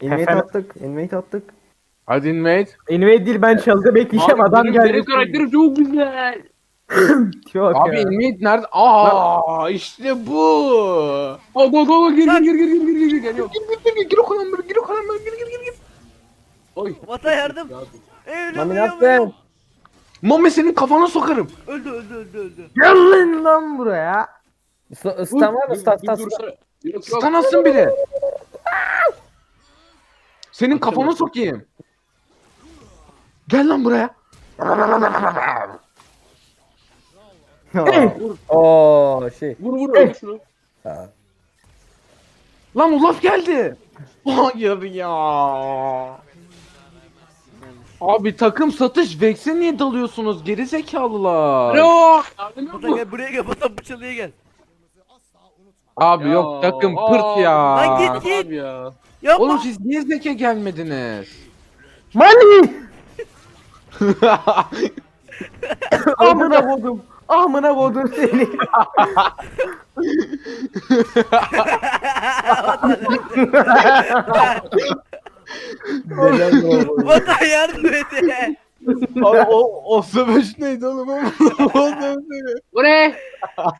Invade Efendim? attık. Invade attık. Hadi invade. Invade değil ben çalıda bekleyeceğim Abi, adam benim, geldi. benim karakterim çok güzel. Yok Abi ya. invade nerede? Aa işte bu. Go go go gir gir gir gir gir gir gir geliyor. Gir gir gir gir gir o kalanları gir o kalanları gir gir gir gir. Oy. Vata yardım. Evrim Mami ne uyuyor, yaptın? uyuyor. Mami senin kafana sokarım. Öldü öldü öldü öldü. Gelin lan buraya. Usta, ıstan var mı? Stat. Yok, yok. Stanasın biri. Senin kafana sokayım. Gel lan buraya. Oo şey. Vur vur şunu. Ha. Lan Olaf geldi. Hayır ya. Abi takım satış Vex'e niye dalıyorsunuz geri zekalılar? Yok. Mu? gel buraya gel Vata bu çalıya gel. Abi Ya, yok takım aa, pırt ya. Lan git, git. Abi ya. Yapma. Oğlum siz niye zeke gelmediniz? Mani! Amına kodum. Amına kodum seni. Delen bravo. Vata yardım et. o, o, o savaş neydi oğlum? o